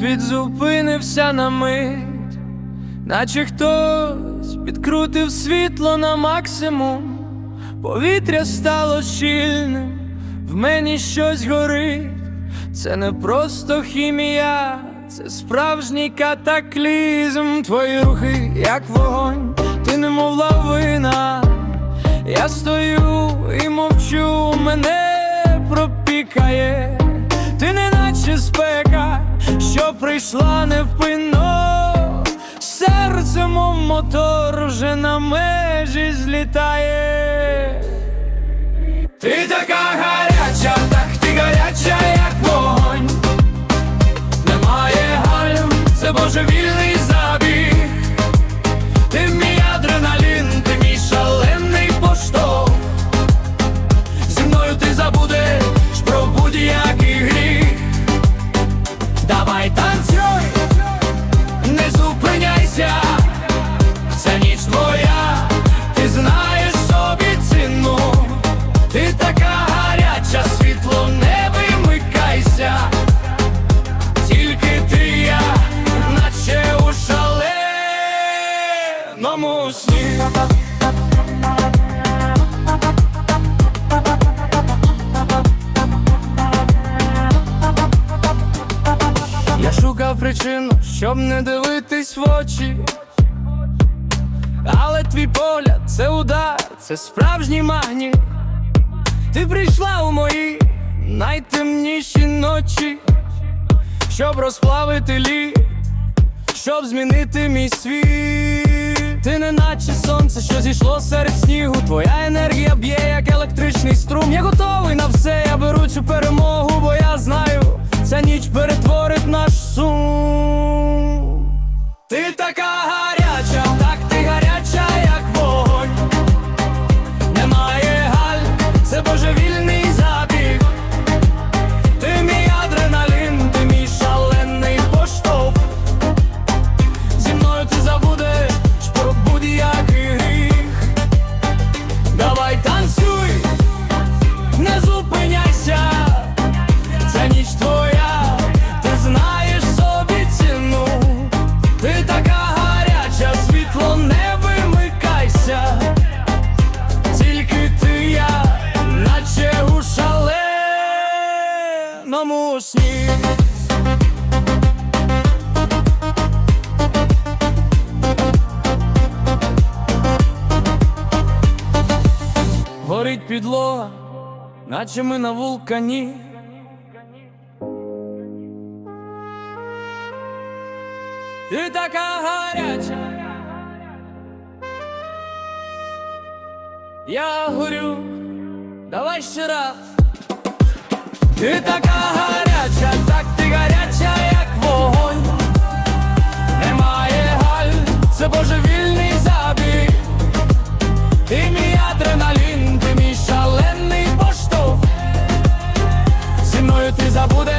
Світ зупинився на мить, наче хтось підкрутив світло на максимум, повітря стало щільним, в мені щось горить. Це не просто хімія, це справжній катаклізм. Твої рухи, як вогонь, ти немов лавина. Я стою і мовчу, мене пропікає. Ти не наче спека, що прийшла невпинно. Серце, мов мотор, вже на межі злітає. Ти така гаряча, Давай танцюй, не зупиняйся, це ніч твоя, ти знаєш собі ціну. Ти така гаряча, світло не вимикайся, тільки ти я, наче у шаленому сні. Причину, щоб не дивитись в очі. Але твій погляд це удар, це справжній магніт. Ти прийшла у мої найтемніші ночі, щоб розплавити лід, щоб змінити мій світ. Ти не наче сонце, що зійшло серед снігу. Твоя енергія б'є, як електричний струм. Я готовий на все, я беру цю перемогу, бо я знаю, ця ніч перетворить наш підлога, наче ми на вулкані. Ти така гаряча. Я горю, давай ще раз. Ти така гаряча, мною